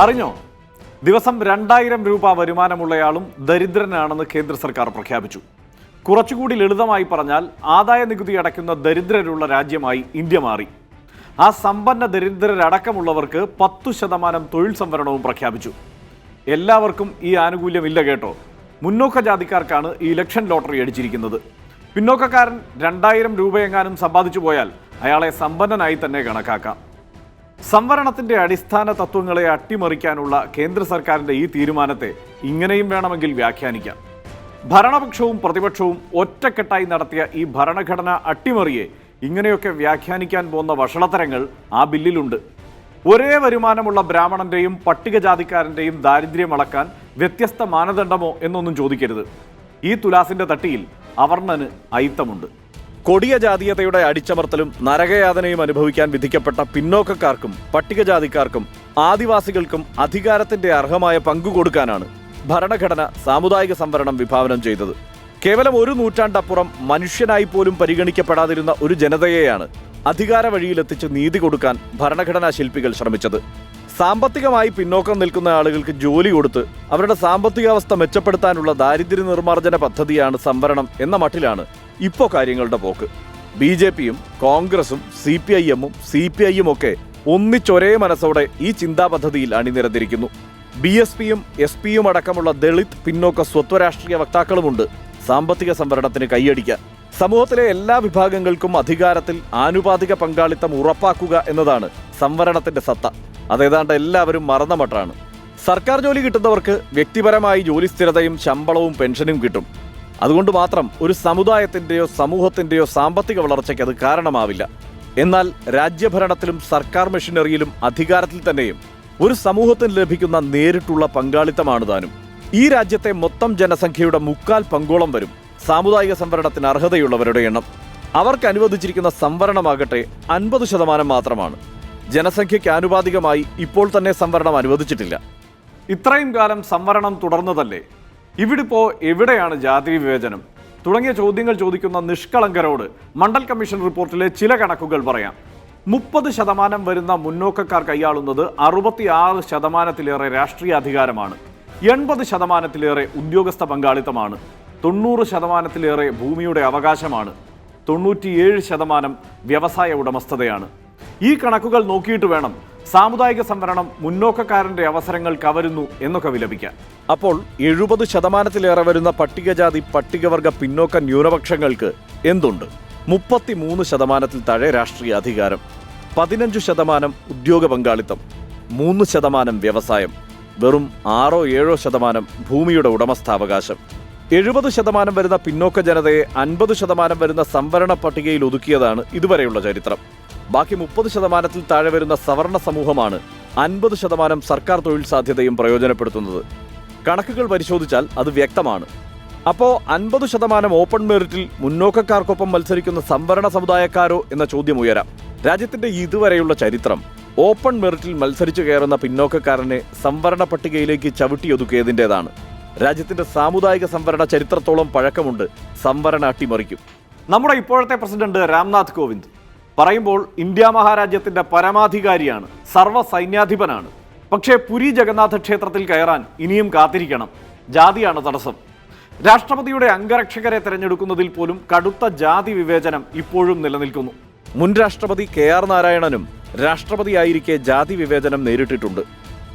അറിഞ്ഞോ? ദിവസം രണ്ടായിരം രൂപ വരുമാനമുള്ളയാളും ദരിദ്രനാണെന്ന് കേന്ദ്ര സർക്കാർ പ്രഖ്യാപിച്ചു. കുറച്ചുകൂടി ലളിതമായി പറഞ്ഞാൽ ആദായ നികുതി അടയ്ക്കുന്ന ദരിദ്രരുള്ള രാജ്യമായി ഇന്ത്യ മാറി. ആ സമ്പന്ന ദരിദ്രരടക്കമുള്ളവർക്ക് പത്തു ശതമാനം തൊഴിൽ സംവരണവും പ്രഖ്യാപിച്ചു. എല്ലാവർക്കും ഈ ആനുകൂല്യമില്ല കേട്ടോ. മുന്നോക്ക ജാതിക്കാർക്കാണ് ഈ ഇലക്ഷൻ ലോട്ടറി അടിച്ചിരിക്കുന്നത്. പിന്നോക്കക്കാരൻ രണ്ടായിരം രൂപയെങ്ങാനും സമ്പാദിച്ചു പോയാൽ അയാളെ സമ്പന്നനായി തന്നെ കണക്കാക്കാം. സംവരണത്തിന്റെ അടിസ്ഥാന തത്വങ്ങളെ അട്ടിമറിക്കാനുള്ള കേന്ദ്ര സർക്കാരിന്റെ ഈ തീരുമാനത്തെ ഇങ്ങനെയും വേണമെങ്കിൽ വ്യാഖ്യാനിക്കാം. ഭരണപക്ഷവും പ്രതിപക്ഷവും ഒറ്റക്കെട്ടായി നടത്തിയ ഈ ഭരണഘടന അട്ടിമറിയെ ഇങ്ങനെയൊക്കെ വ്യാഖ്യാനിക്കാൻ പോകുന്ന വഷളത്തരങ്ങൾ ആ ബില്ലിലുണ്ട്. ഒരേ വരുമാനമുള്ള ബ്രാഹ്മണന്റെയും പട്ടികജാതിക്കാരന്റെയും ദാരിദ്ര്യം അളക്കാൻ വ്യത്യസ്ത മാനദണ്ഡമോ എന്നൊന്നും ചോദിക്കരുത്. ഈ തുലാസിന്റെ തട്ടിയിൽ അവർണന് അയിത്തമുണ്ട്. കൊടിയ ജാതീയതയുടെ അടിച്ചമർത്തലും നരകയാതനയും അനുഭവിക്കാൻ വിധിക്കപ്പെട്ട പിന്നോക്കക്കാർക്കും പട്ടികജാതിക്കാർക്കും ആദിവാസികൾക്കും അധികാരത്തിന്റെ അർഹമായ പങ്കു കൊടുക്കാനാണ് ഭരണഘടന സാമുദായിക സംവരണം വിഭാവനം ചെയ്തത്. കേവലം ഒരു നൂറ്റാണ്ടപ്പുറം മനുഷ്യനായി പോലും പരിഗണിക്കപ്പെടാതിരുന്ന ഒരു ജനതയെയാണ് അധികാര വഴിയിലെത്തിച്ച് നീതി കൊടുക്കാൻ ഭരണഘടനാ ശില്പികൾ ശ്രമിച്ചത്. സാമ്പത്തികമായി പിന്നോക്കം നിൽക്കുന്ന ആളുകൾക്ക് ജോലി കൊടുത്ത് അവരുടെ സാമ്പത്തികാവസ്ഥ മെച്ചപ്പെടുത്താനുള്ള ദാരിദ്ര്യ നിർമ്മാർജന പദ്ധതിയാണ് സംവരണം എന്ന മട്ടിലാണ് ഇപ്പോൾ കാര്യങ്ങളുടെ പോക്ക്. ബി ജെ പിയും കോൺഗ്രസും സി പി ഐ എമ്മും സി പി ഐയും ഒക്കെ ഒന്നിച്ചൊരേ മനസ്സോടെ ഈ ചിന്താ പദ്ധതിയിൽ അണിനിരന്നിരിക്കുന്നു. ബി എസ് പിയും എസ് പിയും അടക്കമുള്ള ദളിത് പിന്നോക്ക സ്വത്വരാഷ്ട്രീയ വക്താക്കളുമുണ്ട് സാമ്പത്തിക സംവരണത്തിന് കൈയടിക്കാൻ. സമൂഹത്തിലെ എല്ലാ വിഭാഗങ്ങൾക്കും അധികാരത്തിൽ ആനുപാതിക പങ്കാളിത്തം ഉറപ്പാക്കുക എന്നതാണ് സംവരണത്തിന്റെ സത്ത. അതേതാണ്ട് എല്ലാവരും മറന്ന മട്ടാണ്. സർക്കാർ ജോലി കിട്ടുന്നവർക്ക് വ്യക്തിപരമായി ജോലി സ്ഥിരതയും ശമ്പളവും പെൻഷനും കിട്ടും. അതുകൊണ്ട് മാത്രം ഒരു സമുദായത്തിന്റെയോ സമൂഹത്തിന്റെയോ സാമ്പത്തിക വളർച്ചയ്ക്ക് അത് കാരണമാവില്ല. എന്നാൽ രാജ്യഭരണത്തിലും സർക്കാർ മെഷീനറിയിലും അധികാരത്തിൽ തന്നെയും ഒരു സമൂഹത്തിന് ലഭിക്കുന്ന നേരിട്ടുള്ള പങ്കാളിത്തമാണ് താനും. ഈ രാജ്യത്തെ മൊത്തം ജനസംഖ്യയുടെ മുക്കാൽ പങ്കോളം വരും സാമുദായിക സംവരണത്തിന് അർഹതയുള്ളവരുടെ എണ്ണം. അവർക്ക് അനുവദിച്ചിരിക്കുന്ന സംവരണമാകട്ടെ അൻപത് ശതമാനം മാത്രമാണ്. ജനസംഖ്യയ്ക്ക് ആനുപാതികമായി ഇപ്പോൾ തന്നെ സംവരണം അനുവദിച്ചിട്ടില്ല. ഇത്രയും കാലം സംവരണം തുടർന്നതല്ലേ? ഇവിടിപ്പോ എവിടെയാണ് ജാതി വിവേചനം? തുടങ്ങിയ ചോദ്യങ്ങൾ ചോദിക്കുന്ന നിഷ്കളങ്കരോട് മണ്ഡൽ കമ്മീഷൻ റിപ്പോർട്ടിലെ ചില കണക്കുകൾ പറയാം. മുപ്പത് ശതമാനം വരുന്ന മുന്നോക്കക്കാർ കൈയാളുന്നത് അറുപത്തിയാറ് ശതമാനത്തിലേറെ രാഷ്ട്രീയ അധികാരമാണ്. എൺപത് ശതമാനത്തിലേറെ ഉദ്യോഗസ്ഥ പങ്കാളിത്തമാണ്. തൊണ്ണൂറ് ശതമാനത്തിലേറെ ഭൂമിയുടെ അവകാശമാണ്. തൊണ്ണൂറ്റിയേഴ് ശതമാനം വ്യവസായ ഉടമസ്ഥതയാണ്. ഈ കണക്കുകൾ നോക്കിയിട്ട് വേണം സാമുദായിക സംവരണം മുന്നോക്കക്കാരന്റെ അവസരങ്ങൾ കവരുന്നു എന്നൊക്കെ വിലപിക്കാൻ. അപ്പോൾ എഴുപത് ശതമാനത്തിലേറെ വരുന്ന പട്ടികജാതി പട്ടികവർഗ പിന്നോക്ക ന്യൂനപക്ഷങ്ങൾക്ക് എന്തുണ്ട്? മുപ്പത്തിമൂന്ന് ശതമാനത്തിൽ താഴെ രാഷ്ട്രീയ അധികാരം പതിനഞ്ച് ശതമാനം ഉദ്യോഗ പങ്കാളിത്തം മൂന്ന് ശതമാനം വ്യവസായം വെറും ആറോ ഏഴോ ശതമാനം ഭൂമിയുടെ ഉടമസ്ഥാവകാശം. എഴുപത് ശതമാനം വരുന്ന പിന്നോക്ക ജനതയെ അൻപത് ശതമാനം വരുന്ന സംവരണ പട്ടികയിൽ ഒതുക്കിയതാണ് ഇതുവരെയുള്ള ചരിത്രം. ബാക്കി മുപ്പത് ശതമാനത്തിൽ താഴെ വരുന്ന സവർണ സമൂഹമാണ് അൻപത് ശതമാനം സർക്കാർ തൊഴിൽ സാധ്യതയും പ്രയോജനപ്പെടുത്തുന്നത്. കണക്കുകൾ പരിശോധിച്ചാൽ അത് വ്യക്തമാണ്. അപ്പോൾ അൻപത് ശതമാനം ഓപ്പൺ മെറിറ്റിൽ മുന്നോക്കക്കാർക്കൊപ്പം മത്സരിക്കുന്ന സംവരണ സമുദായക്കാരോ എന്ന ചോദ്യം ഉയരാം. രാജ്യത്തിന്റെ ഇതുവരെയുള്ള ചരിത്രം. ഓപ്പൺ മെറിറ്റിൽ മത്സരിച്ചു കയറുന്ന പിന്നോക്കക്കാരനെ സംവരണ പട്ടികയിലേക്ക് ചവിട്ടിയൊതുക്കിയതിന്റെതാണ് രാജ്യത്തിന്റെ സാമുദായിക സംവരണ ചരിത്രത്തോളം പഴക്കമുണ്ട് സംവരണ അട്ടിമറിക്കും. നമ്മുടെ ഇപ്പോഴത്തെ പ്രസിഡന്റ് രാംനാഥ് കോവിന്ദ്. പറയുമ്പോൾ ഇന്ത്യ മഹാരാജ്യത്തിന്റെ പരമാധികാരിയാണ് സർവ സൈന്യാധിപനാണ് പക്ഷേ പുരി ജഗന്നാഥ ക്ഷേത്രത്തിൽ കയറാൻ ഇനിയും കാത്തിരിക്കണം. ജാതിയാണ് തടസ്സം. രാഷ്ട്രപതിയുടെ അംഗരക്ഷകരെ തെരഞ്ഞെടുക്കുന്നതിൽ പോലും കടുത്ത ജാതി വിവേചനം ഇപ്പോഴും നിലനിൽക്കുന്നു. മുൻ രാഷ്ട്രപതി കെ ആർ നാരായണനും രാഷ്ട്രപതിയായിരിക്കെ ജാതി വിവേചനം നേരിട്ടിട്ടുണ്ട്.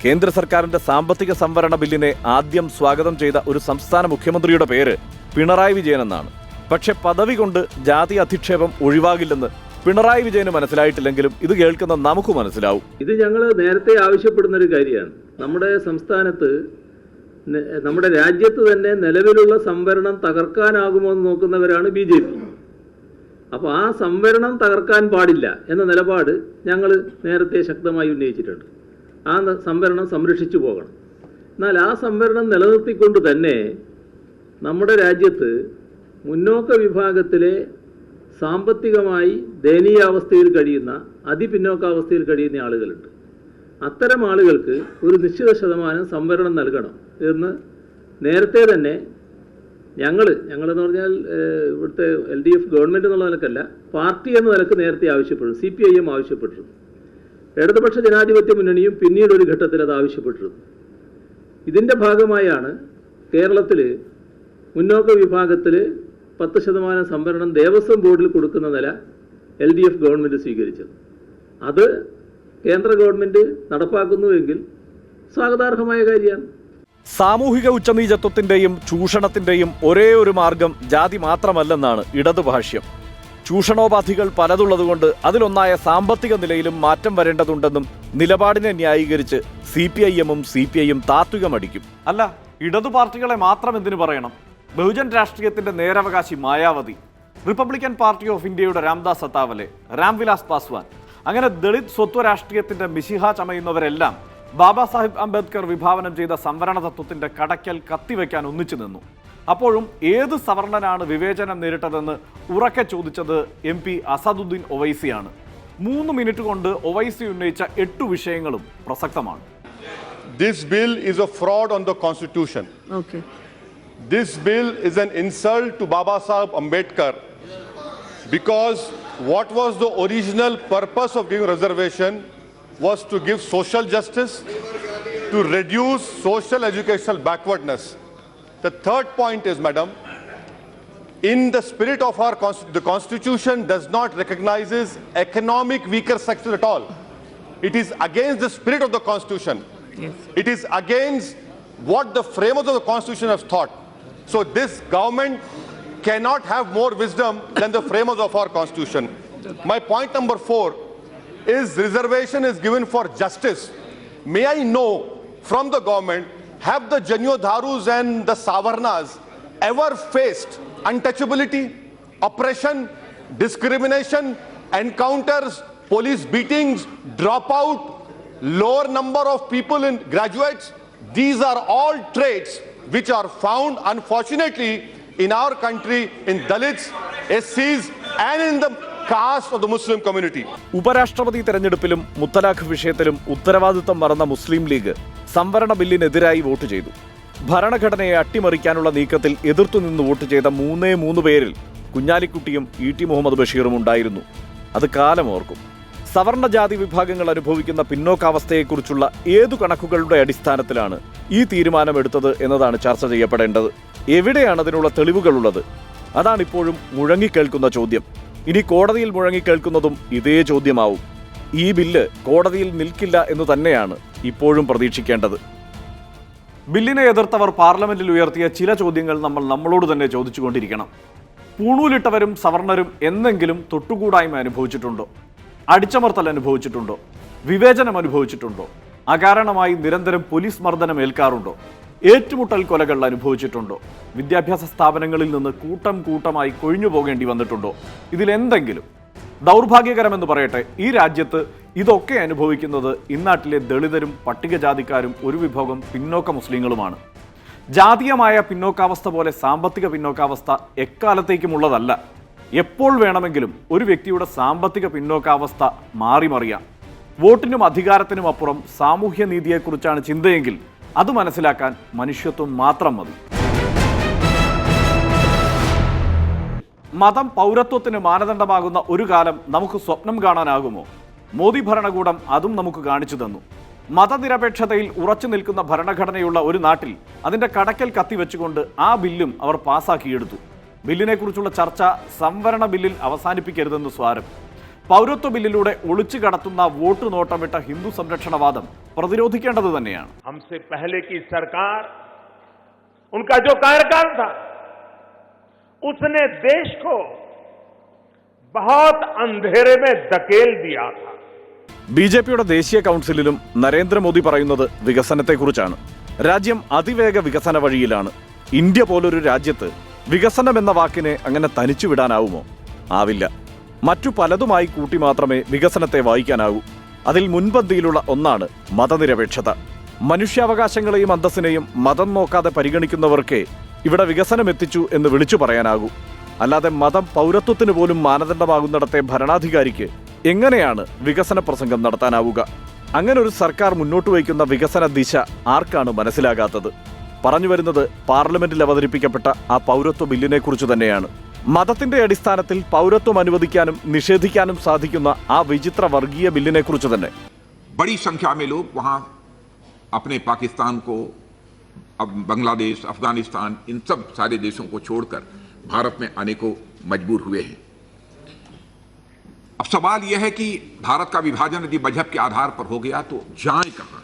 കേന്ദ്ര സർക്കാരിന്റെ സാമ്പത്തിക സംവരണ ബില്ലിനെ ആദ്യം സ്വാഗതം ചെയ്ത ഒരു സംസ്ഥാന മുഖ്യമന്ത്രിയുടെ പേര് പിണറായി വിജയൻ എന്നാണ്. പക്ഷെ പദവി കൊണ്ട് ജാതി അധിക്ഷേപം ഒഴിവാകില്ലെന്ന് പിണറായി വിജയന് മനസ്സിലായിട്ടില്ലെങ്കിലും ഇത് കേൾക്കുന്ന നമുക്ക് മനസ്സിലാവും. ഇത് ഞങ്ങൾ നേരത്തെ ആവശ്യപ്പെടുന്ന ഒരു കാര്യമാണ്. നമ്മുടെ സംസ്ഥാനത്ത് നമ്മുടെ രാജ്യത്ത് തന്നെ നിലവിലുള്ള സംവരണം തകർക്കാനാകുമോ എന്ന് നോക്കുന്നവരാണ് ബി ജെ പി. അപ്പോൾ ആ സംവരണം തകർക്കാൻ പാടില്ല എന്ന നിലപാട് ഞങ്ങൾ നേരത്തെ ശക്തമായി ഉന്നയിച്ചിട്ടുണ്ട്. ആ സംവരണം സംരക്ഷിച്ചു പോകണം. എന്നാൽ ആ സംവരണം നിലനിർത്തിക്കൊണ്ട് തന്നെ നമ്മുടെ രാജ്യത്ത് മുന്നോക്ക വിഭാഗത്തിലെ സാമ്പത്തികമായി ദയനീയാവസ്ഥയിൽ കഴിയുന്ന അതിപിന്നോക്കാവസ്ഥയിൽ കഴിയുന്ന ആളുകളുണ്ട്. അത്തരം ആളുകൾക്ക് ഒരു നിശ്ചിത ശതമാനം സംവരണം നൽകണം എന്ന് നേരത്തെ തന്നെ ഞങ്ങൾ ഞങ്ങളെന്ന് പറഞ്ഞാൽ ഇവിടുത്തെ എൽ ഡി എഫ് ഗവൺമെന്റ് എന്നുള്ള നിലക്കല്ല പാർട്ടി എന്ന നിലയ്ക്ക് നേരത്തെ ആവശ്യപ്പെട്ടു സി പി ഐ എം ആവശ്യപ്പെട്ടിരുന്നു ഇടതുപക്ഷ ജനാധിപത്യ മുന്നണിയും പിന്നീട് ഒരു ഘട്ടത്തിൽ അത് ആവശ്യപ്പെട്ടിരുന്നു ഇതിന്റെ ഭാഗമായാണ് കേരളത്തിൽ മുന്നോക്ക വിഭാഗത്തിൽ പത്ത് ശതമാനം സംവരണം ദേവസ്വം ബോർഡിൽ കൊടുക്കുന്ന നില എൽ ഡി എഫ് ഗവൺമെന്റ് സ്വീകരിച്ചത്. അത് കേന്ദ്ര ഗവൺമെന്റ് നടപ്പാക്കുന്നുവെങ്കിൽ സ്വാഗതാർഹമായ കാര്യമാണ്. സാമൂഹിക ഉച്ചനീചത്വത്തിന്റെയും ചൂഷണത്തിന്റെയും ഒരേ ഒരു മാർഗം ജാതി മാത്രമല്ലെന്നാണ് ഇടതുഭാഷ്യം ചൂഷണോപാധികൾ പലതുള്ളതുകൊണ്ട് അതിലൊന്നായ സാമ്പത്തിക നിലയിലും മാറ്റം വരേണ്ടതുണ്ടെന്നും നിലപാടിനെ ന്യായീകരിച്ച് സി പി ഐ എമ്മും സി പി ഐയും താത്വികമടിക്കും. അല്ല ഇടതു പാർട്ടികളെ മാത്രം എന്തിനു പറയണം? ബഹുജൻ രാഷ്ട്രീയത്തിന്റെ നേരവകാശി മായാവതി റിപ്പബ്ലിക്കൻ പാർട്ടി ഓഫ് ഇന്ത്യയുടെ രാംദാസ് അത്താവലെ രാംവിലാസ് പാസ്വാൻ അങ്ങനെ ദളിത് സ്വത്വ രാഷ്ട്രീയത്തിന്റെ മിശിഹ ചമയുന്നവരെല്ലാം ബാബാ സാഹിബ് അംബേദ്കർ വിഭാവനം ചെയ്ത സംവരണ തത്വത്തിന്റെ കടക്കൽ കത്തിവെക്കാൻ ഒന്നിച്ചു നിന്നു. അപ്പോഴും ഏത് സവർണനാണ് വിവേചനം നേരിട്ടതെന്ന് ഉറക്കെ ചോദിച്ചത് എം പി അസദുദ്ദീൻ ഒവൈസിയാണ്. മൂന്ന് മിനിറ്റ് കൊണ്ട് ഒവൈസി ഉന്നയിച്ച എട്ട് വിഷയങ്ങളും പ്രസക്തമാണ്. This bill is a fraud on the constitution. This bill is an insult to Baba Sahib Ambedkar because what was the original purpose of giving reservation was to give social justice, to reduce social educational backwardness. The third point is, madam, in the spirit of our the constitution does not recognizes economic weaker sections at all. It is against the spirit of the constitution. Yes. It is against what the framers of the constitution have thought. So this government cannot have more wisdom than the framers of our constitution. My point number four is reservation is given for justice. May I know from the government, have the Janyodharus and the Savarnas ever faced untouchability, oppression, discrimination, encounters, police beatings, dropout, lower number of people in graduates? These are all traits which are found, unfortunately, in our country in Dalits, SCs, and in the caste of the Muslim community. ഉപരാഷ്ട്രപതി തെരഞ്ഞെടുപ്പിലും മുത്തലാഖ് വിഷയത്തിലും ഉത്തരവാദിത്തം മറന്ന മുസ്ലിം league സംവരണ ബില്ലിനെതിരായി vote ചെയ്തു. ഭരണഘടനയെ അട്ടിമറിക്കാനുള്ള നീക്കത്തിൽ എതിർത്തുനിന്ന് vote ചെയ്ത മൂന്നേ മൂന്ന് പേരിൽ കുഞ്ഞാലിക്കുട്ടിയും ഇ ടി മുഹമ്മദ് ബഷീറും ഉണ്ടായിരുന്നു. അത് കാലമോർക്കും. സവർണ ജാതി വിഭാഗങ്ങൾ അനുഭവിക്കുന്ന പിന്നോക്കാവസ്ഥയെക്കുറിച്ചുള്ള ഏതു കണക്കുകളുടെ അടിസ്ഥാനത്തിലാണ് ഈ തീരുമാനമെടുത്തത് എന്നതാണ് ചർച്ച ചെയ്യപ്പെടേണ്ടത്? എവിടെയാണ് അതിനുള്ള തെളിവുകളുള്ളത്? അതാണ് ഇപ്പോഴും മുഴങ്ങിക്കേൾക്കുന്ന ചോദ്യം. ഇനി കോടതിയിൽ മുഴങ്ങിക്കേൾക്കുന്നതും ഇതേ ചോദ്യമാവും. ഈ ബില്ല് കോടതിയിൽ നിൽക്കില്ല എന്ന് തന്നെയാണ് ഇപ്പോഴും പ്രതീക്ഷിക്കേണ്ടത്. ബില്ലിനെ എതിർത്തവർ പാർലമെന്റിൽ ഉയർത്തിയ ചില ചോദ്യങ്ങൾ നമ്മൾ നമ്മളോട് തന്നെ ചോദിച്ചുകൊണ്ടിരിക്കണം. പൂണൂലിട്ടവരും സവർണരും എന്നെങ്കിലും തൊട്ടുകൂടായ്മ അനുഭവിച്ചിട്ടുണ്ടോ? അടിച്ചമർത്തൽ അനുഭവിച്ചിട്ടുണ്ടോ? വിവേചനം അനുഭവിച്ചിട്ടുണ്ടോ? അകാരണമായി നിരന്തരം പോലീസ് മർദ്ദനം ഏൽക്കാറുണ്ടോ? ഏറ്റുമുട്ടൽ കൊലകൾ അനുഭവിച്ചിട്ടുണ്ടോ? വിദ്യാഭ്യാസ സ്ഥാപനങ്ങളിൽ നിന്ന് കൂട്ടം കൂട്ടമായി കൊഴിഞ്ഞു പോകേണ്ടി വന്നിട്ടുണ്ടോ? ഇതിലെന്തെങ്കിലും ദൗർഭാഗ്യകരമെന്ന് പറയട്ടെ ഈ രാജ്യത്ത് ഇതൊക്കെ അനുഭവിക്കുന്നത് ഇന്നാട്ടിലെ ദളിതരും പട്ടികജാതിക്കാരും ഒരു വിഭാഗം പിന്നോക്ക മുസ്ലിങ്ങളുമാണ്. ജാതീയമായ പിന്നോക്കാവസ്ഥ പോലെ സാമ്പത്തിക പിന്നോക്കാവസ്ഥ എക്കാലത്തേക്കുമുള്ളതല്ല. എപ്പോൾ വേണമെങ്കിലും ഒരു വ്യക്തിയുടെ സാമ്പത്തിക പിന്നോക്കാവസ്ഥ മാറിമറിയാം വോട്ടിനും അധികാരത്തിനും അപ്പുറം സാമൂഹ്യ നീതിയെക്കുറിച്ചാണ് ചിന്തയെങ്കിൽ അത് മനസ്സിലാക്കാൻ മനുഷ്യത്വം മാത്രം മതി. മതം പൗരത്വത്തിന് മാനദണ്ഡമാകുന്ന ഒരു കാലം നമുക്ക് സ്വപ്നം കാണാനാകുമോ? മോദി ഭരണകൂടം അതും നമുക്ക് കാണിച്ചു തന്നു. മതനിരപേക്ഷതയിൽ ഉറച്ചു നിൽക്കുന്ന ഭരണഘടനയുള്ള ഒരു നാട്ടിൽ അതിന്റെ കടക്കൽ കത്തിവെച്ചുകൊണ്ട് ആ ബില്ലും അവർ പാസാക്കിയെടുത്തു. ബില്ലിനെക്കുറിച്ചുള്ള ചർച്ച സംവരണ ബില്ലിൽ അവസാനിപ്പിക്കരുതെന്ന് സ്വാരം പൗരത്വ ബില്ലിലൂടെ ഒളിച്ചു കടത്തുന്ന വോട്ട് നോട്ടമിട്ട ഹിന്ദു സംരക്ഷണവാദം പ്രതിരോധിക്കേണ്ടത് തന്നെയാണ് हमसे पहले की सरकार उनका जो कार्यकाल था उसने देश को बहुत अंधेरे में धकेल दिया था ബി ജെ പിയുടെ ദേശീയ കൗൺസിലിലും നരേന്ദ്രമോദി പറയുന്നത് വികസനത്തെക്കുറിച്ചാണ് രാജ്യം അതിവേഗ വികസന വഴിയിലാണ് ഇന്ത്യ പോലൊരു രാജ്യത്ത് വികസനം എന്ന വാക്കിനെ അങ്ങനെ തനിച്ചു വിടാനാവുമോ ആവില്ല. മറ്റു പലതുമായി കൂട്ടി മാത്രമേ വികസനത്തെ വായിക്കാനാവൂ. അതിൽ മുൻപന്തിയിലുള്ള ഒന്നാണ് മതനിരപേക്ഷത. മനുഷ്യാവകാശങ്ങളെയും അന്തസ്സിനെയും മതം നോക്കാതെ പരിഗണിക്കുന്നവർക്കേ ഇവിടെ വികസനം എത്തിച്ചു എന്ന് വിളിച്ചു പറയാനാകൂ. അല്ലാതെ മതം പൗരത്വത്തിന് പോലും മാനദണ്ഡമാകുന്നിടത്തെ ഭരണാധികാരിക്ക് എങ്ങനെയാണ് വികസന പ്രസംഗം നടത്താനാവുക? അങ്ങനെ ഒരു സർക്കാർ മുന്നോട്ട് വയ്ക്കുന്ന വികസന ദിശ ആർക്കാണ് മനസ്സിലാകാത്തത്? പറഞ്ഞു വരുന്നത് പാർലമെന്റിൽ അവതരിപ്പിക്കപ്പെട്ട ആ പൗരത്വ ബില്ലിനെ കുറിച്ച് തന്നെയാണ് മതത്തിന്റെ അടിസ്ഥാനത്തിൽ പൗരത്വം അനുവദിക്കാനും നിഷേധിക്കാനും സാധിക്കുന്ന ആ വിചിത്ര വർഗീയ ബില്ലിനെ കുറിച്ച് തന്നെ बड़ी संख्या में लोग वहाँ अपने पाकिस्तान को अब बांग्लादेश अफगानिस्तान इन सब सारे देशों को छोड़कर भारत में आने को मजबूर हुए हैं अब सवाल यह है कि भारत का विभाजन यदि मजहब के आधार पर हो गया तो जाए कहाँ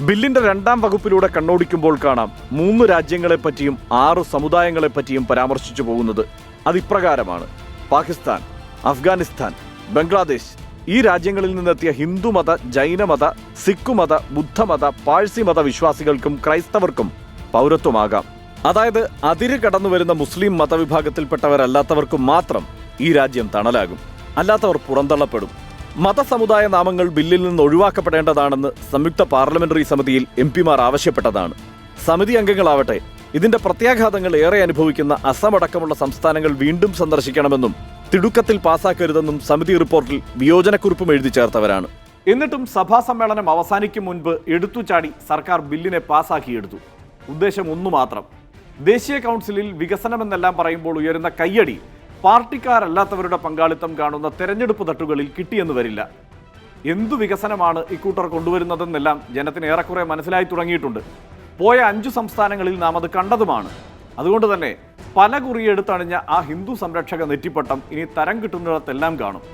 ബില്ലിന്റെ രണ്ടാം വകുപ്പിലൂടെ കണ്ണോടിക്കുമ്പോൾ കാണാം മൂന്ന് രാജ്യങ്ങളെപ്പറ്റിയും ആറ് സമുദായങ്ങളെപ്പറ്റിയും പരാമർശിച്ചു പോകുന്നത്. അതിപ്രകാരമാണ്. പാകിസ്ഥാൻ അഫ്ഗാനിസ്ഥാൻ ബംഗ്ലാദേശ് ഈ രാജ്യങ്ങളിൽ നിന്നെത്തിയ ഹിന്ദുമത ജൈനമത സിഖുമത ബുദ്ധമത പാഴ്സി മത വിശ്വാസികൾക്കും ക്രൈസ്തവർക്കും പൗരത്വമാകാം. അതായത് അതിര് കടന്നു വരുന്ന മുസ്ലിം മതവിഭാഗത്തിൽപ്പെട്ടവരല്ലാത്തവർക്കും മാത്രം ഈ രാജ്യം തണലാകും. അല്ലാത്തവർ പുറന്തള്ളപ്പെടും. മതസമുദായ നാമങ്ങൾ ബില്ലിൽ നിന്ന് ഒഴിവാക്കപ്പെടേണ്ടതാണെന്ന് സംയുക്ത പാർലമെന്ററി സമിതിയിൽ എം പിമാർ ആവശ്യപ്പെട്ടതാണ്. സമിതി അംഗങ്ങളാവട്ടെ ഇതിന്റെ പ്രത്യാഘാതങ്ങൾ ഏറെ അനുഭവിക്കുന്ന അസം അടക്കമുള്ള സംസ്ഥാനങ്ങൾ വീണ്ടും സന്ദർശിക്കണമെന്നും തിടുക്കത്തിൽ പാസാക്കരുതെന്നും സമിതി റിപ്പോർട്ടിൽ വിയോജനക്കുറിപ്പും എഴുതി ചേർത്തവരാണ്. എന്നിട്ടും സഭാ സമ്മേളനം അവസാനിക്കും മുൻപ് എടുത്തുചാടി സർക്കാർ ബില്ലിനെ പാസാക്കിയെടുത്തു. ഉദ്ദേശം ഒന്നു മാത്രം. ദേശീയ കൗൺസിലിൽ വികസനമെന്നെല്ലാം പറയുമ്പോൾ ഉയരുന്ന കയ്യടി പാർട്ടിക്കാരല്ലാത്തവരുടെ പങ്കാളിത്തം കാണുന്ന തെരഞ്ഞെടുപ്പ് തട്ടുകളിൽ കിട്ടിയെന്ന് വരില്ല. എന്തു വികസനമാണ് ഇക്കൂട്ടർ കൊണ്ടുവരുന്നതെന്നെല്ലാം ജനത്തിന് ഏറെക്കുറെ മനസ്സിലായി തുടങ്ങിയിട്ടുണ്ട്. പോയ അഞ്ചു സംസ്ഥാനങ്ങളിൽ നാം അത് കണ്ടതുമാണ്. അതുകൊണ്ട് തന്നെ പല കുറിയെടുത്തണിഞ്ഞ ആ ഹിന്ദു സംരക്ഷക നെറ്റിപ്പട്ടം ഇനി തരം കിട്ടുന്നിടത്തെല്ലാം കാണും.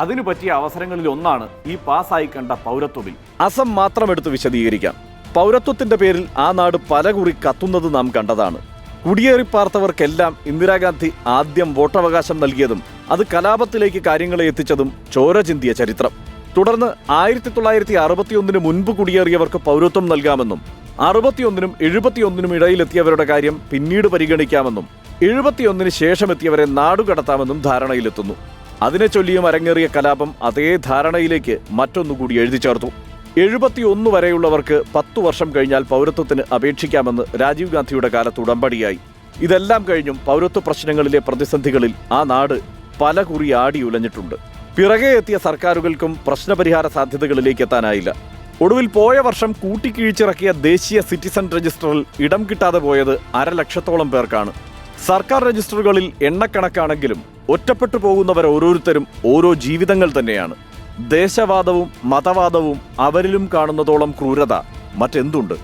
അതിനു പറ്റിയ അവസരങ്ങളിൽ ഒന്നാണ് ഈ പാസ്സായി കണ്ട പൗരത്വ ബിൽ അസം മാത്രം എടുത്ത് വിശദീകരിക്കാം. പൗരത്വത്തിന്റെ പേരിൽ ആ നാട് പല കുറി കത്തുന്നത് നാം കണ്ടതാണ്. കുടിയേറിപ്പാർത്തവർക്കെല്ലാം ഇന്ദിരാഗാന്ധി ആദ്യം വോട്ടവകാശം നൽകിയതും അത് കലാപത്തിലേക്ക് കാര്യങ്ങളെ എത്തിച്ചതും ചോര ചിന്തിയ ചരിത്രം. തുടർന്ന് ആയിരത്തി തൊള്ളായിരത്തി അറുപത്തിയൊന്നിന് മുൻപ് കുടിയേറിയവർക്ക് പൗരത്വം നൽകാമെന്നും അറുപത്തിയൊന്നിനും എഴുപത്തിയൊന്നിനും ഇടയിലെത്തിയവരുടെ കാര്യം പിന്നീട് പരിഗണിക്കാമെന്നും എഴുപത്തിയൊന്നിന് ശേഷം എത്തിയവരെ നാടുകടത്താമെന്നും ധാരണയിലെത്തുന്നു. അതിനെ ചൊല്ലിയും അരങ്ങേറിയ കലാപം അതേ ധാരണയിലേക്ക് മറ്റൊന്നുകൂടി എഴുതി ചേർത്തു എഴുപത്തിയൊന്ന് വരെയുള്ളവർക്ക് പത്തു വർഷം കഴിഞ്ഞാൽ പൗരത്വത്തിന് അപേക്ഷിക്കാമെന്ന് രാജീവ് ഗാന്ധിയുടെ കാലത്ത് ഉടമ്പടിയായി. ഇതെല്ലാം കഴിഞ്ഞും പൗരത്വ പ്രശ്നങ്ങളിലെ പ്രതിസന്ധികളിൽ ആ നാട് പല കുറി ആടി ഉലഞ്ഞിട്ടുണ്ട്. പിറകെ എത്തിയ സർക്കാരുകൾക്കും പ്രശ്നപരിഹാര സാധ്യതകളിലേക്ക് എത്താനായില്ല. ഒടുവിൽ പോയ വർഷം കൂട്ടിക്കിഴിച്ചിറക്കിയ ദേശീയ സിറ്റിസൺ രജിസ്റ്ററിൽ ഇടം കിട്ടാതെ പോയത് അരലക്ഷത്തോളം പേർക്കാണ്. സർക്കാർ രജിസ്റ്ററുകളിൽ എണ്ണക്കണക്കാണെങ്കിലും ഒറ്റപ്പെട്ടു പോകുന്നവർ ഓരോരുത്തരും ഓരോ ജീവിതങ്ങൾ തന്നെയാണ്. ദേശവാദവും മതവാദവും അവരിലും കാണുന്നതോളം ക്രൂരത മറ്റെന്തുണ്ട്?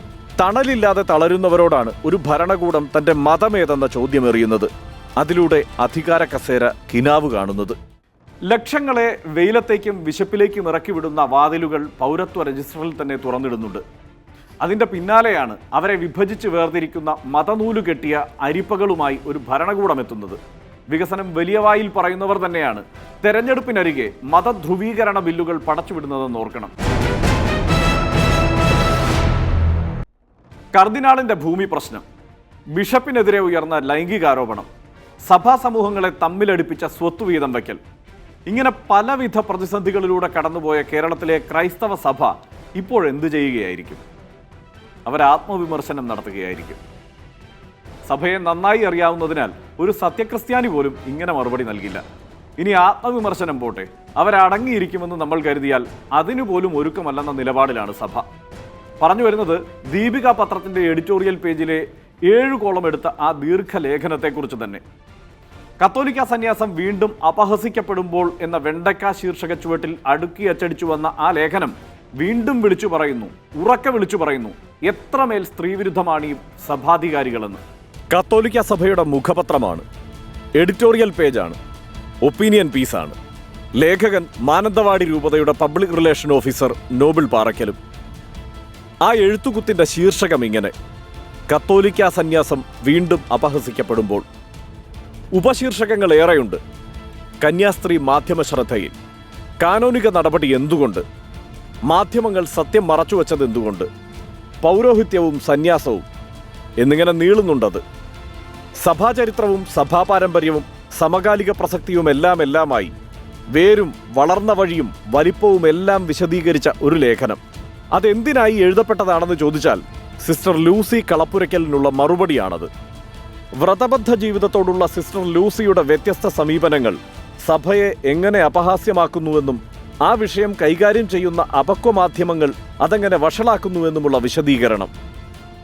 തണലില്ലാതെ തളരുന്നവരോടാണ് ഒരു ഭരണകൂടം തന്റെ മതമേതെന്ന ചോദ്യമെറിയുന്നത്. അതിലൂടെ അധികാര കസേര കിനാവ് കാണുന്നത്. ലക്ഷങ്ങളെ വെയിലത്തേക്കും വിശപ്പിലേക്കും ഇറക്കിവിടുന്ന വാതിലുകൾ പൗരത്വ രജിസ്റ്ററിൽ തന്നെ തുറന്നിടുന്നുണ്ട്. അതിന്റെ പിന്നാലെയാണ് അവരെ വിഭജിച്ച് വേർതിരിക്കുന്ന മതനൂലുകെട്ടിയ അരിപ്പകളുമായി ഒരു ഭരണകൂടം എത്തുന്നത്. വികസനം വലിയ വായിൽ പറയുന്നവർ തന്നെയാണ്. തെരഞ്ഞെടുപ്പിനരികെ മതധ്രുവീകരണ ബില്ലുകൾ പടച്ചുവിടുന്നതെന്ന് ഓർക്കണം. കർദിനാളിന്റെ ഭൂമി പ്രശ്നം. ബിഷപ്പിനെതിരെ ഉയർന്ന ലൈംഗികാരോപണം. സഭാ സമൂഹങ്ങളെ തമ്മിലടിപ്പിച്ച സ്വത്ത് വീതം വയ്ക്കൽ. ഇങ്ങനെ പലവിധ പ്രതിസന്ധികളിലൂടെ കടന്നുപോയ കേരളത്തിലെ ക്രൈസ്തവ സഭ ഇപ്പോൾ എന്തു ചെയ്യുകയായിരിക്കും? അവർ ആത്മവിമർശനം നടത്തുകയായിരിക്കും. സഭയെ നന്നായി അറിയാവുന്നതിനാൽ ഒരു സത്യക്രിസ്ത്യാനി പോലും ഇങ്ങനെ മറുപടി നൽകില്ല. ഇനി ആത്മവിമർശനം പോട്ടെ. അവരടങ്ങിയിരിക്കുമെന്ന് നമ്മൾ കരുതിയാൽ അതിനുപോലും ഒരുക്കമല്ലെന്ന നിലപാടിലാണ് സഭ. പറഞ്ഞു വരുന്നത് ദീപിക പത്രത്തിന്റെ എഡിറ്റോറിയൽ പേജിലെ ഏഴ് കോളം എടുത്ത ആ ദീർഘലേഖനത്തെക്കുറിച്ച് തന്നെ. കത്തോലിക്ക സന്യാസം വീണ്ടും അപഹസിക്കപ്പെടുമ്പോൾ എന്ന വെണ്ടക്ക ശീർഷക ചുവട്ടിൽ അടുക്കി അച്ചടിച്ചു വന്ന ആ ലേഖനം വീണ്ടും വിളിച്ചു പറയുന്നു ഉറക്കെ വിളിച്ചു പറയുന്നു എത്രമേൽ സ്ത്രീവിരുദ്ധമാണ് ഈ സഭാധികാരികളെന്ന്. കത്തോലിക്ക സഭയുടെ മുഖപത്രമാണ്. എഡിറ്റോറിയൽ പേജാണ്. ഒപ്പീനിയൻ പീസാണ്. ലേഖകൻ മാനന്തവാടി രൂപതയുടെ പബ്ലിക് റിലേഷൻ ഓഫീസർ നോബിൾ പാറയ്ക്കലും ആ എഴുത്തുകുത്തിന്റെ ശീർഷകം ഇങ്ങനെ. കത്തോലിക്ക സന്യാസം വീണ്ടും അപഹസിക്കപ്പെടുമ്പോൾ. ഉപശീർഷകങ്ങൾ ഏറെയുണ്ട്. കന്യാസ്ത്രീ മാധ്യമ ശ്രദ്ധയിൽ കാനോനിക നടപടി എന്തുകൊണ്ട്? മാധ്യമങ്ങൾ സത്യം മറച്ചുവെച്ചത് എന്തുകൊണ്ട് പൗരോഹിത്യവും സന്യാസവും. എന്നിങ്ങനെ നീളുന്നുണ്ടത്. സഭാചരിത്രവും സഭാപാരമ്പര്യവും സമകാലിക പ്രസക്തിയും എല്ലാം എല്ലാമായി. വേരും വളർന്ന വഴിയും വലിപ്പവും എല്ലാം വിശദീകരിച്ച ഒരു ലേഖനം. അതെന്തിനായി എഴുതപ്പെട്ടതാണെന്ന് ചോദിച്ചാൽ സിസ്റ്റർ ലൂസി കളപ്പുരയ്ക്കലിനുള്ള മറുപടിയാണത്. വ്രതബദ്ധ ജീവിതത്തോടുള്ള സിസ്റ്റർ ലൂസിയുടെ വ്യത്യസ്ത സമീപനങ്ങൾ സഭയെ എങ്ങനെ അപഹാസ്യമാക്കുന്നുവെന്നും ആ വിഷയം കൈകാര്യം ചെയ്യുന്ന അപക്വമാധ്യമങ്ങൾ അതെങ്ങനെ വഷളാക്കുന്നുവെന്നുമുള്ള വിശദീകരണം.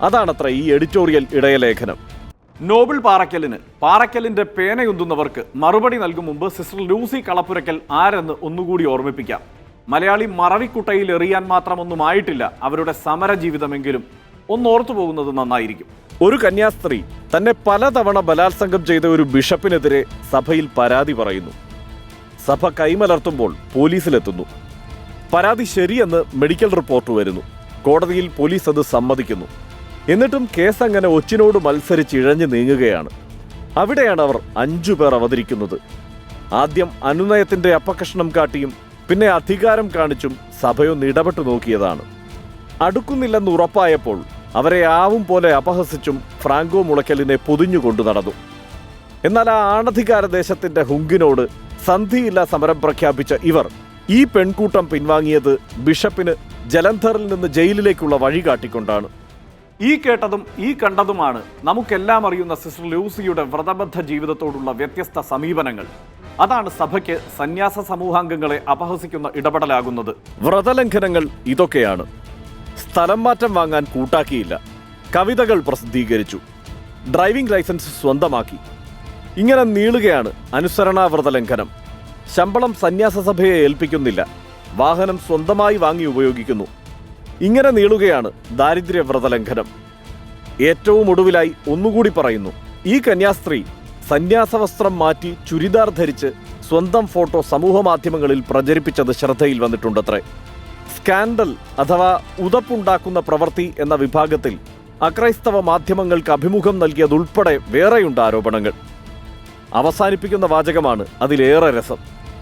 അതാണത്ര ഈ എഡിറ്റോറിയൽ ഇടയലേഖനം. നോബിൾ പാറക്കലിന് പാറക്കലിന്റെ പേനയുന്തുന്നവർക്ക് മറുപടി നൽകും മുമ്പ് സിസ്റ്റർ ലൂസി കളപ്പുരക്കൽ ആരെന്ന് ഒന്നുകൂടി ഓർമ്മിപ്പിക്കാം. മലയാളി മറവിക്കുട്ടയിൽ എറിയാൻ മാത്രമൊന്നും ആയിട്ടില്ല അവരുടെ സമര ജീവിതമെങ്കിലും ഒന്നോർത്തു പോകുന്നത് നന്നായിരിക്കും. ഒരു കന്യാസ്ത്രീ തന്നെ പലതവണ ബലാത്സംഗം ചെയ്ത ഒരു ബിഷപ്പിനെതിരെ സഭയിൽ പരാതി പറയുന്നു. സഭ കൈമലർത്തുമ്പോൾ പോലീസിലെത്തുന്നു. പരാതി ശരിയെന്ന് മെഡിക്കൽ റിപ്പോർട്ട് വരുന്നു. കോടതിയിൽ പോലീസ് അത് സമ്മതിക്കുന്നു. എന്നിട്ടും കേസ് അങ്ങനെ ഒച്ചിനോട് മത്സരിച്ച് ഇഴഞ്ഞു നീങ്ങുകയാണ്. അവിടെയാണ് അവർ അഞ്ചു പേർ അവതരിക്കുന്നത്. ആദ്യം അനുനയത്തിന്റെ അപ്പകഷ്ണം കാട്ടിയും പിന്നെ അധികാരം കാണിച്ചും സഭയൊന്ന് ഇടപെട്ടു നോക്കിയതാണ്. അടുക്കുന്നില്ലെന്ന് ഉറപ്പായപ്പോൾ അവരെ ആവും പോലെ അപഹസിച്ചും ഫ്രാങ്കോ മുളയ്ക്കലിനെ പൊതിഞ്ഞുകൊണ്ടു നടന്നു. എന്നാൽ ആ ആണധികാര ദേശത്തിന്റെ ഹുങ്കിനോട് സന്ധിയില്ല സമരം പ്രഖ്യാപിച്ച ഇവർ ഈ പെൺകൂട്ടം പിൻവാങ്ങിയത് ബിഷപ്പിന് ജലന്ധറിൽ നിന്ന് ജയിലിലേക്കുള്ള വഴി കാട്ടിക്കൊണ്ടാണ്. ഈ കേട്ടതും ഈ കണ്ടതുമാണ് നമുക്കെല്ലാം അറിയുന്ന സിസ്റ്റർ ലൂസിയുടെ വ്രതബദ്ധ ജീവിതത്തോടുള്ള വ്യത്യസ്ത സമീപനങ്ങൾ. അതാണ് സഭയ്ക്ക് സന്യാസ സമൂഹാംഗങ്ങളെ അപഹസിക്കുന്ന ഇടപെടലാകുന്നത്. വ്രതലംഘനങ്ങൾ ഇതൊക്കെയാണ്. സ്ഥലം മാറ്റം വാങ്ങാൻ കൂട്ടാക്കിയില്ല. കവിതകൾ പ്രസിദ്ധീകരിച്ചു. ഡ്രൈവിംഗ് ലൈസൻസ് സ്വന്തമാക്കി. ഇങ്ങനെ നീളുകയാണ് അനുസരണാവ്രത ലംഘനം ശമ്പളം സന്യാസ സഭയെ ഏൽപ്പിക്കുന്നില്ല. വാഹനം സ്വന്തമായി വാങ്ങി ഉപയോഗിക്കുന്നു. ഇങ്ങനെ നീളുകയാണ് ദാരിദ്ര്യ വ്രതലംഘനം ഏറ്റവും ഒടുവിലായി ഒന്നുകൂടി പറയുന്നു ഈ കന്യാസ്ത്രീ സന്യാസവസ്ത്രം മാറ്റി ചുരിദാർ ധരിച്ച് സ്വന്തം ഫോട്ടോ സമൂഹ മാധ്യമങ്ങളിൽ പ്രചരിപ്പിച്ചത് ശ്രദ്ധയിൽ വന്നിട്ടുണ്ടത്രേ. സ്കാൻഡൽ അഥവാ ഉതപ്പുണ്ടാക്കുന്ന പ്രവൃത്തി എന്ന വിഭാഗത്തിൽ അക്രൈസ്തവ മാധ്യമങ്ങൾക്ക് അഭിമുഖം നൽകിയതുൾപ്പെടെ വേറെയുണ്ട് ആരോപണങ്ങൾ. അവസാനിപ്പിക്കുന്ന വാചകമാണ് അതിലേറെ രസം.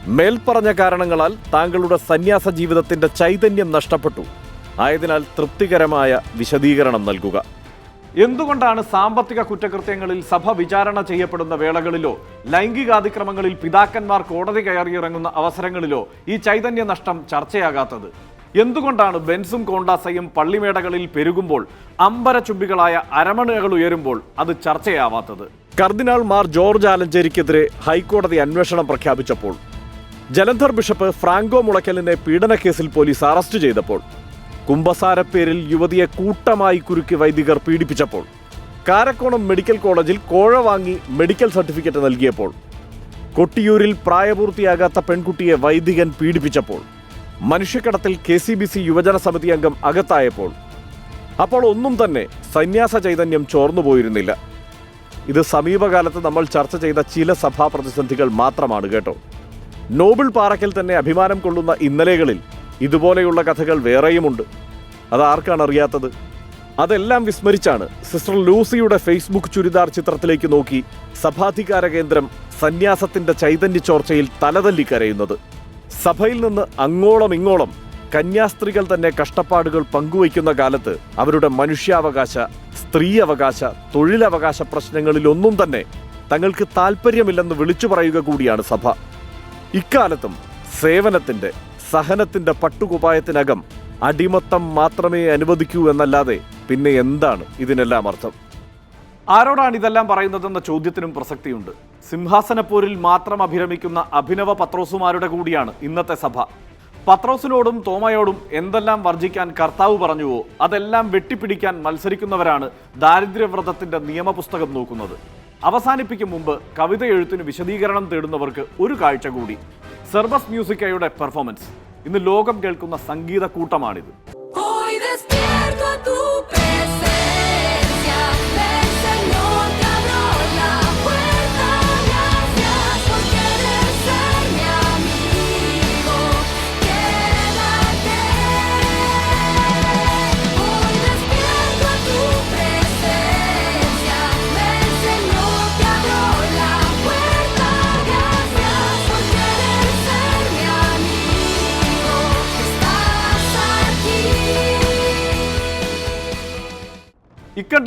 മേൽപ്പറഞ്ഞ കാരണങ്ങളാൽ താങ്കളുടെ സന്യാസ ജീവിതത്തിന്റെ ചൈതന്യം നഷ്ടപ്പെട്ടു. ആയതിനാൽ തൃപ്തികരമായ വിശദീകരണം നൽകുക. എന്തുകൊണ്ടാണ് സാമ്പത്തിക കുറ്റകൃത്യങ്ങളിൽ സഭ വിചാരണ ചെയ്യപ്പെടുന്ന വേളകളിലോ ലൈംഗികാതിക്രമങ്ങളിൽ പിതാക്കന്മാർ കോടതി കയറിയിറങ്ങുന്ന അവസരങ്ങളിലോ ഈ ചൈതന്യ നഷ്ടം ചർച്ചയാകാത്തത്? എന്തുകൊണ്ടാണ് ബെൻസും കോണ്ടാസയും പള്ളിമേടകളിൽ പെരുകുമ്പോൾ അമ്പരചുംബികളായ അരമണകൾ ഉയരുമ്പോൾ അത് ചർച്ചയാവാത്തത്? കർദിനാൾ മാർ ജോർജ് ആലഞ്ചേരിക്കെതിരെ ഹൈക്കോടതി അന്വേഷണം പ്രഖ്യാപിച്ചപ്പോൾ ജലന്ധർ ബിഷപ്പ് ഫ്രാങ്കോ മുളയ്ക്കലിനെ പീഡനക്കേസിൽ പോലീസ് അറസ്റ്റ് ചെയ്തപ്പോൾ കുംഭസാരപ്പേരിൽ യുവതിയെ കൂട്ടമായി കുരുക്കി വൈദികർ പീഡിപ്പിച്ചപ്പോൾ. കാരക്കോണം മെഡിക്കൽ കോളേജിൽ കോഴ വാങ്ങി മെഡിക്കൽ സർട്ടിഫിക്കറ്റ് നൽകിയപ്പോൾ. കൊട്ടിയൂരിൽ പ്രായപൂർത്തിയാകാത്ത പെൺകുട്ടിയെ വൈദികൻ പീഡിപ്പിച്ചപ്പോൾ. മനുഷ്യക്കടത്തിൽ കെ സി ബി സി യുവജന സമിതി അംഗം അകത്തായപ്പോൾ. അപ്പോൾ ഒന്നും തന്നെ സന്യാസ ചൈതന്യം ചോർന്നു പോയിരുന്നില്ല. ഇത് സമീപകാലത്ത് നമ്മൾ ചർച്ച ചെയ്ത ചില സഭാ പ്രതിസന്ധികൾ മാത്രമാണ് കേട്ടോ. നോബിൾ പാറയ്ക്കൽ തന്നെ അഭിമാനം കൊള്ളുന്ന ഇന്നലെകളിൽ ഇതുപോലെയുള്ള കഥകൾ വേറെയുമുണ്ട്. അത് ആർക്കാണ് അറിയാത്തത് അതെല്ലാം വിസ്മരിച്ചാണ് സിസ്റ്റർ ലൂസിയുടെ ഫേസ്ബുക്ക് ചുരിദാർ ചിത്രത്തിലേക്ക് നോക്കി സഭാധികാര കേന്ദ്രം സന്യാസത്തിന്റെ ചൈതന്യ ചോർച്ചയിൽ തലതല്ലി കരയുന്നത്. സഭയിൽ നിന്ന് അങ്ങോളം ഇങ്ങോളം കന്യാസ്ത്രീകൾ തന്നെ കഷ്ടപ്പാടുകൾ പങ്കുവയ്ക്കുന്ന കാലത്ത് അവരുടെ മനുഷ്യാവകാശ സ്ത്രീ അവകാശ തൊഴിലവകാശ പ്രശ്നങ്ങളിലൊന്നും തന്നെ തങ്ങൾക്ക് താല്പര്യമില്ലെന്ന് വിളിച്ചു പറയുക കൂടിയാണ് സഭ. ഇക്കാലത്തും സേവനത്തിന്റെ സഹനത്തിന്റെ പട്ടുകുപായത്തിനകം അടിമത്തം മാത്രമേ അനുവദിക്കൂ എന്നല്ലാതെ പിന്നെ എന്താണ് ഇതിനെല്ലാം അർത്ഥം? ആരോടാണ് ഇതെല്ലാം പറയുന്നതെന്ന ചോദ്യത്തിനും പ്രസക്തിയുണ്ട്. സിംഹാസനപ്പോരിൽ മാത്രം അഭിരമിക്കുന്ന അഭിനവ പത്രോസുമാരുടെ കൂടിയാണ് ഇന്നത്തെ സഭ. പത്രോസിനോടും തോമയോടും എന്തെല്ലാം വർജിക്കാൻ കർത്താവ് പറഞ്ഞുവോ അതെല്ലാം വെട്ടിപ്പിടിക്കാൻ മത്സരിക്കുന്നവരാണ് ദാരിദ്ര്യവ്രതത്തിന്റെ നിയമപുസ്തകം നോക്കുന്നത്. അവസാനിപ്പിക്കും മുമ്പ് കവിത എഴുത്തിന് വിശദീകരണം തേടുന്നവർക്ക് ഒരു കാഴ്ച കൂടി. സെർബസ് മ്യൂസിക്കയുടെ പെർഫോമൻസ് ഇന്ന് ലോകം കേൾക്കുന്ന സംഗീത കൂട്ടമാണിത്.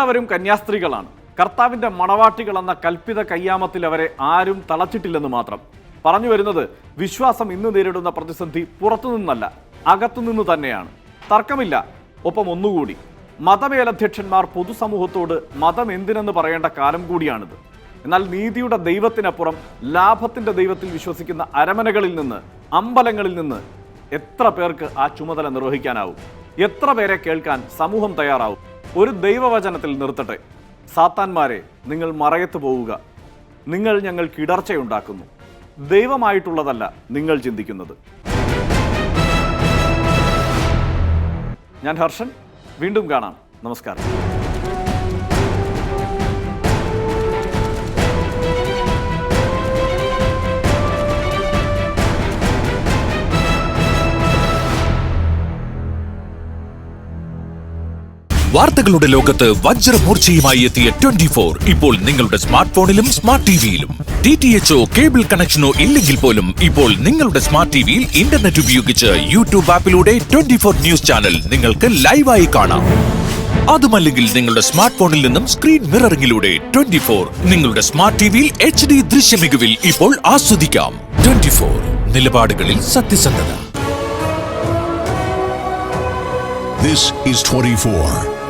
ഇക്കണ്ടവരും കന്യാസ്ത്രീകളാണ്. കർത്താവിന്റെ മണവാട്ടികൾ എന്ന കൽപ്പിത കയ്യാമത്തിൽ അവരെ ആരും തളച്ചിട്ടില്ലെന്ന് മാത്രം. പറഞ്ഞു വരുന്നത് വിശ്വാസം ഇന്ന് നേരിടുന്ന പ്രതിസന്ധി പുറത്തുനിന്നല്ല അകത്തുനിന്ന് തന്നെയാണ്. തർക്കമില്ല ഒപ്പം ഒന്നുകൂടി. മതമേലധ്യക്ഷന്മാർ പൊതുസമൂഹത്തോട് മതം എന്തിനെന്ന് പറയേണ്ട കാലം കൂടിയാണിത്. എന്നാൽ നീതിയുടെ ദൈവത്തിനപ്പുറം ലാഭത്തിന്റെ ദൈവത്തിൽ വിശ്വസിക്കുന്ന അരമനകളിൽ നിന്ന് അമ്പലങ്ങളിൽ നിന്ന് എത്ര പേർക്ക് ആ ചുമതല നിർവഹിക്കാനാവും? എത്ര പേരെ കേൾക്കാൻ സമൂഹം തയ്യാറാവും? ഒരു ദൈവവചനത്തിൽ നിർത്തട്ടെ. സാത്താന്മാരെ നിങ്ങൾ മറയത്ത് പോവുക. നിങ്ങൾ ഞങ്ങൾ കിടർച്ചയുണ്ടാക്കുന്നു. ദൈവമായിട്ടുള്ളതല്ല നിങ്ങൾ ചിന്തിക്കുന്നത്. ഞാൻ ഹർഷൻ വീണ്ടും കാണാം. നമസ്കാരം. വാർത്തകളുടെ ലോകത്ത് വജ്രമൂർച്ചയുമായി എത്തിയ ട്വന്റി ഫോർ. ഇപ്പോൾ നിങ്ങളുടെ സ്മാർട്ട് ഫോണിലും സ്മാർട്ട് ടിവിയിലും. ഡി ടി എച്ച് കേബിൾ കണക്ഷനോ ഇല്ലെങ്കിൽ പോലും ഇപ്പോൾ നിങ്ങളുടെ സ്മാർട്ട് ടിവിയിൽ ഇന്റർനെറ്റ് ഉപയോഗിച്ച് യൂട്യൂബ് ആപ്പിലൂടെ ട്വന്റി ഫോർ ന്യൂസ് ചാനൽ നിങ്ങൾക്ക് ലൈവായി കാണാം. അതുമല്ലെങ്കിൽ നിങ്ങളുടെ സ്മാർട്ട് ഫോണിൽ നിന്നും സ്ക്രീൻ മിററിംഗിലൂടെ ട്വന്റി ഫോർ. നിങ്ങളുടെ സ്മാർട്ട് ടിവിയിൽ എച്ച് ഡി ദൃശ്യമികവിൽ ഇപ്പോൾ ആസ്വദിക്കാം. ട്വന്റി ഫോർ നിലപാടുകളിൽ സത്യസന്ധത. This is 24.